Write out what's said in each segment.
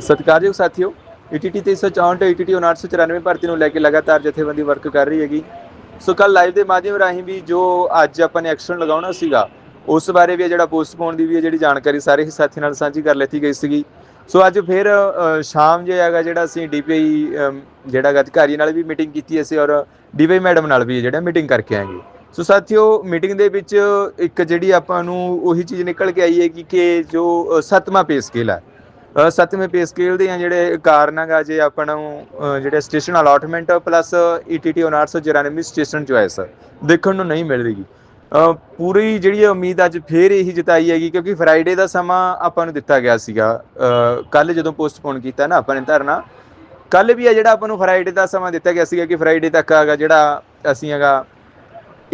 ਸਤਿਕਾਰਯੋਗ ਸਾਥੀਓ E ETT 364 ETT 994 ਭਰਤੀ ਨੂੰ ਲੈ ਕੇ ਲਗਾਤਾਰ ਜਥੇਬੰਦੀ ਵਰਕ ਕਰ ਰਹੀ ਹੈਗੀ। ਸੋ ਕੱਲ ਲਾਈਵ ਦੇ ਮਾਧਿਅਮ ਰਾਹੀਂ ਵੀ ਜੋ ਅੱਜ ਆਪਾਂ ਨੇ ਐਕਸ਼ਨ ਲਗਾਉਣਾ ਸੀਗਾ, ਉਸ ਬਾਰੇ ਵੀ ਇਹ ਜਿਹੜਾ ਪੋਸਟਪੋਨ ਦੀ ਵੀ ਇਹ ਜਿਹੜੀ ਜਾਣਕਾਰੀ ਸਾਰੇ ਹੀ ਸਾਥੀ ਨਾਲ ਸਾਂਝੀ ਕਰ ਲੈਤੀ ਗਈ ਸੀਗੀ। ਸੋ ਅੱਜ ਫਿਰ ਸ਼ਾਮ ਜੇ ਹੈਗਾ ਜਿਹੜਾ ਅਸੀਂ ਡੀਪੀਆਈ ਜਿਹੜਾ ਹੈਗਾ ਅਧਿਕਾਰੀ ਨਾਲ ਵੀ ਮੀਟਿੰਗ ਕੀਤੀ ਅਸੀਂ ਔਰ ਡੀਪੀਆਈ ਮੈਡਮ ਨਾਲ ਵੀ ਜਿਹੜਾ ਮੀਟਿੰਗ ਕਰਕੇ ਆਏਗੇ ਸੋ ਸਾਥੀਓ ਮੀਟਿੰਗ ਦੇ ਵਿੱਚ ਇੱਕ ਜਿਹੜੀ ਆਪਾਂ ਨੂੰ ਉਹੀ ਚੀਜ਼ ਨਿਕਲ ਕੇ ਆਈ ਹੈ ਕਿ ਜੋ ਸੱਤਵਾਂ ਪੇ ਸਕੇਲ ਹੈ। ਸੱਤਵੇਂ ਪੇ ਸਕੇਲ ਦੇ ਆ ਜਿਹੜੇ ਕਾਰਨ ਹੈਗਾ ਜੇ ਆਪਾਂ ਨੂੰ ਜਿਹੜੇ station allotment plus E ETT 994 station choice ਦੇਖਣ ਨੂੰ ਨਹੀਂ ਮਿਲ ਰਹੀ। ਪੂਰੀ ਜਿਹੜੀ ਉਮੀਦ ਅੱਜ ਫੇਰ ਇਹੀ ਜਤਾਈ ਹੈਗੀ ਕਿਉਂਕਿ ਫਰਾਈਡੇ ਦਾ ਸਮਾਂ ਆਪਾਂ ਨੂੰ ਦਿੱਤਾ ਗਿਆ ਸੀਗਾ। ਕੱਲ ਜਦੋਂ ਪੋਸਟਪੋਨ ਕੀਤਾ ਨਾ ਆਪਾਂ ਨੇ ਧਰਨਾ ਕੱਲ ਵੀ ਆ ਜਿਹੜਾ ਆਪਾਂ ਨੂੰ ਫਰਾਈਡੇ ਦਾ ਸਮਾਂ ਦਿੱਤਾ ਗਿਆ ਸੀਗਾ ਕਿ ਫਰਾਈਡੇ ਤੱਕ ਹੈਗਾ ਜਿਹੜਾ ਅਸੀਂ ਹੈਗਾ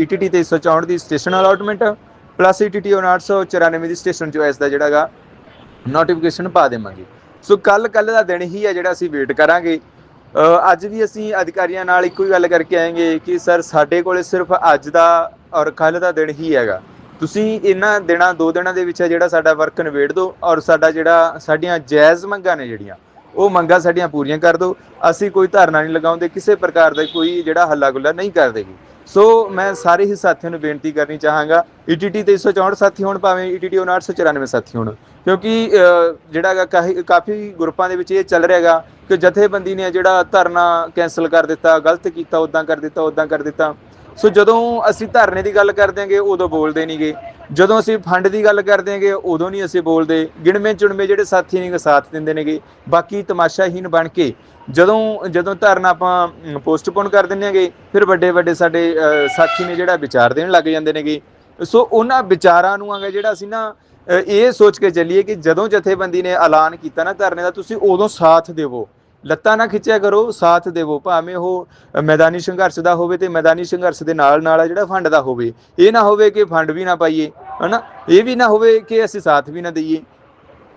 E ETT 364 ਦੀ station allotment plus E ETT 994 ਦੀ ਸਟੇਸ਼ਨ ਚੁਆਇਸ ਦਾ ਜਿਹੜਾ ਹੈਗਾ ਨੋਟੀਫਿਕੇਸ਼ਨ ਪਾ ਦੇਵਾਂਗੇ। ਸੋ ਕੱਲ ਕੱਲ ਦਾ ਦਿਨ ਹੀ ਹੈ ਜਿਹੜਾ ਅਸੀਂ ਵੇਟ ਕਰਾਂਗੇ। ਅੱਜ ਵੀ ਅਸੀਂ ਅਧਿਕਾਰੀਆਂ ਨਾਲ ਇੱਕੋ ਹੀ ਗੱਲ ਕਰਕੇ ਆਏਗੇ ਕਿ ਸਰ ਸਾਡੇ ਕੋਲੇ ਸਿਰਫ ਅੱਜ ਦਾ ਔਰ ਕੱਲ ਦਾ ਦਿਨ ਹੀ ਹੈਗਾ। ਤੁਸੀਂ ਇਹਨਾਂ ਦਿਨਾਂ, ਦੋ ਦਿਨਾਂ ਦੇ ਵਿੱਚ ਹੈ ਜਿਹੜਾ ਸਾਡਾ ਵਰਕ ਨਿਬੇੜ ਦਿਓ ਔਰ ਸਾਡਾ ਜਿਹੜਾ ਸਾਡੀਆਂ ਜਾਇਜ਼ ਮੰਗਾਂ ਨੇ ਜਿਹੜੀਆਂ, ਉਹ ਮੰਗਾਂ ਸਾਡੀਆਂ ਪੂਰੀਆਂ ਕਰ ਦਿਓ। ਅਸੀਂ ਕੋਈ ਧਰਨਾ ਨਹੀਂ ਲਗਾਉਂਦੇ, ਕਿਸੇ ਪ੍ਰਕਾਰ ਦਾ ਕੋਈ ਜਿਹੜਾ ਹੱਲਾ ਗੁੱਲਾ ਨਹੀਂ ਕਰਦੇਗੀ ਸੋ ਮੈਂ ਸਾਰੇ ਹੀ ਸਾਥੀਆਂ ਨੂੰ ਬੇਨਤੀ ਕਰਨੀ ਚਾਹਾਂਗਾ E ETT 364 ਸਾਥੀ ਹੋਣ ਭਾਵੇਂ E ETT 994 ਸਾਥੀ ਹੋਣ। ਕਿਉਂਕਿ ਜਿਹੜਾ ਹੈਗਾ ਕਾਫੀ ਕਾਫੀ ਗਰੁੱਪਾਂ ਦੇ ਵਿੱਚ ਇਹ ਚੱਲ ਰਿਹਾ ਹੈਗਾ ਕਿ ਜਥੇਬੰਦੀ ਨੇ ਜਿਹੜਾ ਧਰਨਾ ਕੈਨਸਲ ਕਰ ਦਿੱਤਾ, ਗਲਤ ਕੀਤਾ ਉਦਾਂ ਕਰ ਦਿੱਤਾ ਉਦਾਂ ਕਰ ਦਿੱਤਾ। ਸੋ ਜਦੋਂ ਅਸੀਂ ਧਰਨੇ ਦੀ ਗੱਲ ਕਰਦੇ ਹਾਂਗੇ, ਉਦੋਂ ਬੋਲਦੇ ਨਹੀਂਗੇ ਜਦੋਂ ਅਸੀਂ ਫੰਡ ਦੀ ਗੱਲ ਕਰਦੇ ਹਾਂਗੇ, ਉਦੋਂ ਨਹੀਂ ਅਸੀਂ ਬੋਲਦੇ। ਗਿਣਵੇਂ ਚੁਣਵੇਂ ਜਿਹੜੇ ਸਾਥੀ ਨੇਗੇ ਸਾਥ ਦਿੰਦੇ ਨੇਗੇ। ਬਾਕੀ ਤਮਾਸ਼ਾਹੀਨ ਬਣ ਕੇ ਜਦੋਂ ਜਦੋਂ ਧਰਨਾ ਆਪਾਂ ਪੋਸਟਪੋਨ ਕਰ ਦਿੰਦੇ ਹਾਂਗੇ, ਫਿਰ ਵੱਡੇ ਵੱਡੇ ਸਾਡੇ ਸਾਥੀ ਨੇ ਜਿਹੜਾ ਵਿਚਾਰ ਦੇਣ ਲੱਗ ਜਾਂਦੇ ਨੇਗੇ। ਸੋ ਉਹਨਾਂ ਵਿਚਾਰਾਂ ਨੂੰ ਆਗਾ ਜਿਹੜਾ ਅਸੀਂ ਨਾ ਇਹ ਸੋਚ ਕੇ ਚੱਲੀਏ ਕਿ ਜਦੋਂ ਜਥੇਬੰਦੀ ਨੇ ਐਲਾਨ ਕੀਤਾ ਨਾ ਧਰਨੇ ਦਾ, ਤੁਸੀਂ ਉਦੋਂ ਸਾਥ ਦੇਵੋ। ਲੱਤਾਂ ਨਾ ਖਿੱਚਿਆ ਕਰੋ, ਸਾਥ ਦੇਵੋ। ਭਾਵੇਂ ਉਹ ਮੈਦਾਨੀ ਸੰਘਰਸ਼ ਦਾ ਹੋਵੇ ਤੇ ਮੈਦਾਨੀ ਸੰਘਰਸ਼ ਦੇ ਨਾਲ ਨਾਲ ਜਿਹੜਾ ਫੰਡ ਦਾ ਹੋਵੇ, ਇਹ ਨਾ ਹੋਵੇ ਕਿ ਫੰਡ ਵੀ ਨਾ ਪਾਈਏ, ਹਨਾ? ਇਹ ਵੀ ਨਾ ਹੋਵੇ ਕਿ ਅਸੀਂ ਸਾਥ ਵੀ ਨਾ ਦਈਏ।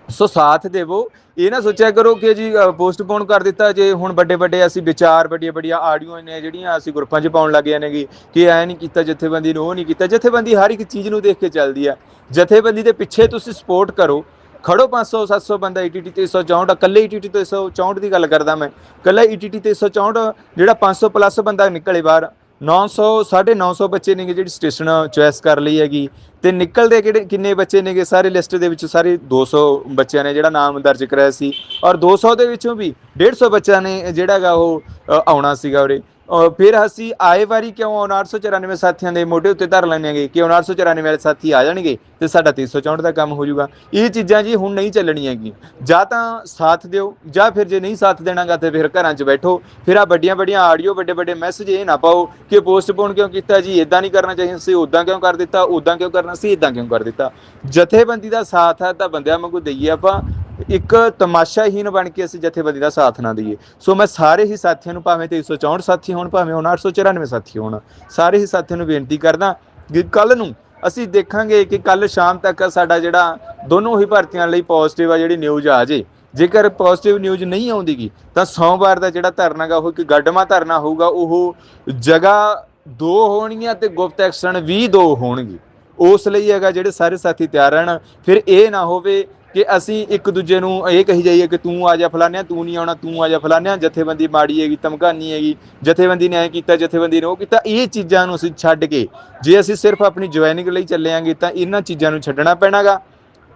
ਸੋ ਸਾਥ ਦੇਵੋ। ਇਹ ਨਾ ਸੋਚਿਆ ਕਰੋ ਕਿ ਜੀ ਪੋਸਟਪੋਨ ਕਰ ਦਿੱਤਾ ਜੇ, ਹੁਣ ਵੱਡੇ ਵੱਡੇ ਅਸੀਂ ਵਿਚਾਰ ਵੱਡੀਆਂ ਵੱਡੀਆਂ ਆਡੀਓ ਨੇ, ਜਿਹੜੀਆਂ ਅਸੀਂ ਗਰੁੱਪਾਂ 'ਚ ਪਾਉਣ ਲੱਗ ਜਾਂਦੇ ਨੇਗੇ ਕਿ ਐ ਨਹੀਂ ਕੀਤਾ ਜਥੇਬੰਦੀ ਨੂੰ, ਉਹ ਨਹੀਂ ਕੀਤਾ। ਜਥੇਬੰਦੀ ਹਰ ਇੱਕ ਚੀਜ਼ ਨੂੰ ਦੇਖ ਕੇ ਚੱਲਦੀ ਆ। ਜਥੇਬੰਦੀ ਦੇ ਪਿੱਛੇ ਤੁਸੀਂ ਸਪੋਰਟ ਕਰੋ। ਖੜੋ 500 700 ਬੰਦਾ E ETT 364 ਇਕੱਲੇ E ETT 364 ਦੀ ਗੱਲ ਕਰਦਾ ਮੈਂ। ਇਕੱਲਾ E ETT 364 ਜਿਹੜਾ 500 ਪਲੱਸ ਬੰਦਾ ਨਿਕਲੇ ਬਾਹਰ 900 950 ਬੱਚੇ ਨੇਗੇ ਜਿਹੜੀ ਸਟੇਸ਼ਨ ਚੁਆਇਸ ਕਰ ਲਈ ਹੈਗੀ। ਤੇ ਨਿਕਲਦੇ ਕਿਹੜੇ ਕਿੰਨੇ ਬੱਚੇ ਨੇਗੇ? ਸਾਰੇ ਲਿਸਟ ਦੇ ਵਿੱਚ ਸਾਰੇ 200 ਬੱਚਿਆਂ ਨੇ ਜਿਹੜਾ ਨਾਮ ਦਰਜ ਕਰਾਇਆ ਸੀ। ਔਰ 200 ਦੇ ਵਿੱਚੋਂ ਵੀ 150 ਬੱਚਿਆਂ ਨੇ ਜਿਹੜਾ ਹੈਗਾ ਉਹ ਆਉਣਾ ਸੀਗਾ ਉਰੇ। ਫਿਰ ਅਸੀਂ ਆਏ ਵਾਰੀ ਕਿਉਂ 994 ਸਾਥੀਆਂ ਦੇ ਮੋਢੇ ਉੱਤੇ ਧਰ ਲੈਣਗੇ ਕਿ 994 ਵਾਲੇ ਸਾਥੀ ਆ ਜਾਣਗੇ ਤੇ ਸਾਡਾ 364 ਦਾ ਕੰਮ ਹੋ ਜਾਊਗਾ। ਇਹ ਚੀਜ਼ਾਂ ਜੀ ਹੁਣ ਨਹੀਂ ਚੱਲਣੀਆਂ ਹੈਗੀਆਂ। ਜਾਂ ਤਾਂ ਸਾਥ ਦਿਓ, ਜਾਂ ਫਿਰ ਜੇ ਨਹੀਂ ਸਾਥ ਦੇਣਾਗਾ ਤੇ ਫਿਰ ਘਰਾਂ 'ਚ ਬੈਠੋ। ਫਿਰ ਆ ਵੱਡੀਆਂ ਵੱਡੀਆਂ ਆਡੀਓ, ਵੱਡੇ ਵੱਡੇ ਮੈਸੇਜ ਇਹ ਨਾ ਪਾਓ ਕਿ ਪੋਸਟਪੋਨ ਕਿਉਂ ਕੀਤਾ ਜੀ? ਇਦਾਂ ਨਹੀਂ ਕਰਨਾ ਚਾਹੀਦਾ ਸੀ ਉਦਾਂ ਕਿਉਂ ਕਰ ਦਿੱਤਾ? ਉਦਾਂ ਕਿਉਂ ਕਰ ਕਰਨਾ ਸੀ ਇਦਾਂ ਕਿਉਂ ਕਰ ਦਿੱਤਾ? ਜਥੇਬੰਦੀ ਦਾ ਸਾਥ ਹੈ ਤਾਂ ਬੰਦਿਆਂ ਵਾਂਗੂ ਦਈਏ ਆਪਾਂ। ਇੱਕ ਤਮਾਸ਼ਾਹੀਨ ਬਣ ਕੇ ਅਸੀਂ ਜਥੇਬੰਦੀ ਦਾ ਸਾਥ ਨਾ ਦਈਏ। ਸੋ ਮੈਂ ਸਾਰੇ ਹੀ ਸਾਥੀਆਂ ਨੂੰ, ਭਾਵੇਂ 364 ਸਾਥੀ ਹੋਣ, ਭਾਵੇਂ 994 ਸਾਥੀ ਹੋਣ, ਸਾਰੇ ਹੀ ਸਾਥੀਆਂ ਨੂੰ ਬੇਨਤੀ ਕਰਦਾ ਕਿ ਕੱਲ ਨੂੰ ਅਸੀਂ ਦੇਖਾਂਗੇ ਕਿ ਕੱਲ ਸ਼ਾਮ ਤੱਕ ਸਾਡਾ ਜਿਹੜਾ ਦੋਨੋਂ ਹੀ ਭਰਤੀਆਂ ਲਈ ਪੋਜ਼ਿਟਿਵ ਆ, ਜਿਹੜੀ ਨਿਊਜ਼ ਆ ਜੇ। ਜੇਕਰ ਪੋਜ਼ਿਟਿਵ ਨਿਊਜ਼ ਨਹੀਂ ਆਉਂਦੀਗੀ, ਤਾਂ ਸੋਮਵਾਰ ਦਾ ਜਿਹੜਾ ਧਰਨਾ ਗਾ, ਉਹ ਕਿ ਗੱਡਮਾ ਧਰਨਾ ਹੋਊਗਾ। ਉਹ ਜਗ੍ਹਾ ਦੋ ਹੋਣਗੀਆਂ ਤੇ ਗੁਪਤ ਐਕਸ਼ਨ ਵੀ ਦੋ ਹੋਣਗੇ। ਉਸ ਲਈ ਹੈਗਾ ਜਿਹੜੇ ਸਾਰੇ ਸਾਥੀ ਤਿਆਰ ਰਹਿਣ ਫਿਰ ਇਹ ਨਾ ਹੋਵੇ ਕਿ ਅਸੀਂ ਇੱਕ ਦੂਜੇ ਨੂੰ ਇਹ ਕਹੀ ਜਾਈਏ ਕਿ ਤੂੰ ਆ ਜਾ ਫਲਾਨਿਆ ਤੂੰ ਨਹੀਂ ਆਉਣਾ ਤੂੰ ਆ ਜਾ ਫਲਾਨਿਆ ਜਥੇਬੰਦੀ ਮਾੜੀ ਹੈਗੀ ਧਮਕਾਨੀ ਹੈਗੀ ਜਥੇਬੰਦੀ ਨੇ ਐ ਕੀਤਾ ਜਥੇਬੰਦੀ ਨੇ ਉਹ ਕੀਤਾ ਇਹ ਚੀਜ਼ਾਂ ਨੂੰ ਅਸੀਂ ਛੱਡ ਕੇ ਜੇ ਅਸੀਂ ਸਿਰਫ ਆਪਣੀ ਜੁਆਇਨਿੰਗ ਲਈ ਚੱਲਿਆਂਗੇ ਤਾਂ ਇਹਨਾਂ ਚੀਜ਼ਾਂ ਨੂੰ ਛੱਡਣਾ ਪੈਣਾਗਾ।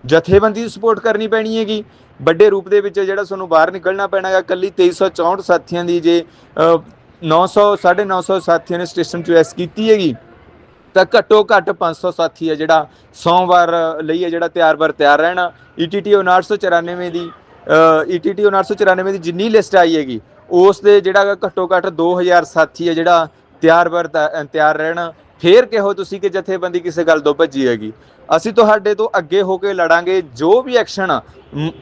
ਜਥੇਬੰਦੀ ਦੀ ਸਪੋਰਟ ਕਰਨੀ ਪੈਣੀ ਹੈਗੀ। ਵੱਡੇ ਰੂਪ ਦੇ ਵਿੱਚ ਜਿਹੜਾ ਤੁਹਾਨੂੰ ਬਾਹਰ ਨਿਕਲਣਾ ਪੈਣਾਗਾ ਕੱਲੀ 2364 ਸਾਥੀਆਂ ਦੀ ਜੇ ਅ, 900 950 ਸਾਥੀਆਂ ਨੇ ਸਟੇਸ਼ਨ ਚੁਆਇਸ ਕੀਤੀ ਹੈਗੀ। ਤਾਂ ਘੱਟੋ ਘੱਟ 500 ਸਾਥੀ ਹੈ ਜਿਹੜਾ ਸੋਮਵਾਰ ਲਈ ਹੈ ਜਿਹੜਾ ਤਿਆਰ ਬਰ ਤਿਆਰ ਰਹਿਣਾ। E ETT 994 ਦੀ ਅ, E ETT 994 ਦੀ ਜਿੰਨੀ ਲਿਸਟ ਆਈ ਹੈਗੀ ਉਸ ਦੇ ਜਿਹੜਾ ਘੱਟੋ ਘੱਟ 2000 ਸਾਥੀ ਹੈ ਜਿਹੜਾ ਤਿਆਰ ਬਰ ਤ- ਤਿਆਰ ਰਹਿਣਾ। ਫੇਰ ਕਿਹੋ ਤੁਸੀਂ ਕਿ ਜਥੇਬੰਦੀ ਕਿਸੇ ਗੱਲ ਤੋਂ ਭੱਜੀ ਹੈਗੀ? ਅਸੀਂ ਤੁਹਾਡੇ ਤੋਂ ਅੱਗੇ ਹੋ ਕੇ ਲੜਾਂਗੇ, ਜੋ ਵੀ ਐਕਸ਼ਨ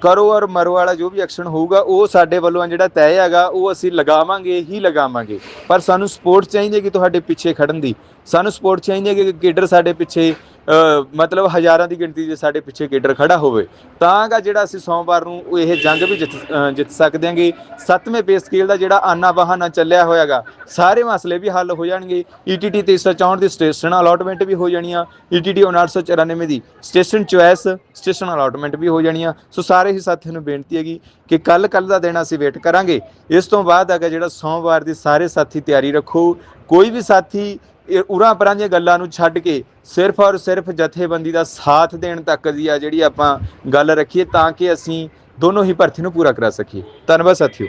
ਕਰੋ ਔਰ ਮਰੋ ਵਾਲਾ ਜੋ ਵੀ ਐਕਸ਼ਨ ਹੋਊਗਾ, ਉਹ ਸਾਡੇ ਵੱਲੋਂ ਜਿਹੜਾ ਤੈਅ ਹੈਗਾ, ਉਹ ਅਸੀਂ ਲਗਾਵਾਂਗੇ, ਹੀ ਲਗਾਵਾਂਗੇ। ਪਰ ਸਾਨੂੰ ਸਪੋਰਟ ਚਾਹੀਦੀ ਹੈ ਕਿ ਤੁਹਾਡੇ ਪਿੱਛੇ ਖੜਨ ਦੀ। ਸਾਨੂੰ ਸਪੋਰਟ ਚਾਹੀਦੀ ਹੈ ਕਿ ਕੇਡਰ ਸਾਡੇ ਪਿੱਛੇ ਮਤਲਬ ਹਜ਼ਾਰਾਂ ਦੀ ਗਿਣਤੀ 'ਚ ਸਾਡੇ ਪਿੱਛੇ ਕੇਡਰ ਖੜਾ ਹੋਵੇ, ਤਾਂ ਜਿਹੜਾ ਅਸੀਂ ਸੋਮਵਾਰ ਨੂੰ ਉਹ ਇਹ ਜੰਗ ਵੀ ਜਿੱਤ ਜਿੱਤ ਸਕਦੇ ਹਾਂਗੇ। ਸੱਤਵੇਂ ਪੇ ਸਕੇਲ ਦਾ ਜਿਹੜਾ ਆਨਾ ਬਹਾਨਾ ਚੱਲਿਆ ਹੋਇਆਗਾ ਸਾਰੇ ਮਸਲੇ ਵੀ ਹੱਲ ਹੋ ਜਾਣਗੇ। E ਈਟੀਟੀ 364 ਦੀ ਸਟੇਸ਼ਨ ਅਲਾਟਮੈਂਟ ਵੀ ਹੋ ਜਾਣੀਆਂ। E ਈਟੀਟੀ 994 ਦੀ ਸਟੇਸ਼ਨ ਚੁਆਇਸ ਸਟੇਸ਼ਨ ਅਲਾਟਮੈਂਟ ਵੀ ਹੋ ਜਾਣੀਆਂ। ਸੋ ਸਾਰੇ ਹੀ ਸਾਥੀਆਂ ਨੂੰ ਬੇਨਤੀ ਹੈਗੀ ਕਿ ਕੱਲ ਕੱਲ ਦਾ ਦਿਨ ਅਸੀਂ ਵੇਟ ਕਰਾਂਗੇ। ਇਸ ਤੋਂ ਬਾਅਦ ਹੈਗਾ ਜਿਹੜਾ ਸੋਮਵਾਰ ਦੀ ਸਾਰੇ ਸਾਥੀ ਤਿਆਰੀ ਰੱਖੋ, ਕੋਈ ਵੀ ਸਾਥੀ ਉਰਾਂ ਪਰਾਂ ਦੀਆਂ ਗੱਲਾਂ ਨੂੰ ਛੱਡ ਕੇ ਸਿਰਫ ਔਰ ਸਿਰਫ ਜਥੇਬੰਦੀ ਦਾ ਸਾਥ ਦੇਣ ਤੱਕ ਦੀ ਆ ਜਿਹੜੀ ਆਪਾਂ ਗੱਲ ਰੱਖੀਏ ਤਾਂ ਕਿ ਅਸੀਂ ਦੋਨੋਂ ਹੀ ਭਰਤੀ ਨੂੰ ਪੂਰਾ ਕਰਾ ਸਕੀਏ। ਧੰਨਵਾਦ, ਸਾਥੀਓ।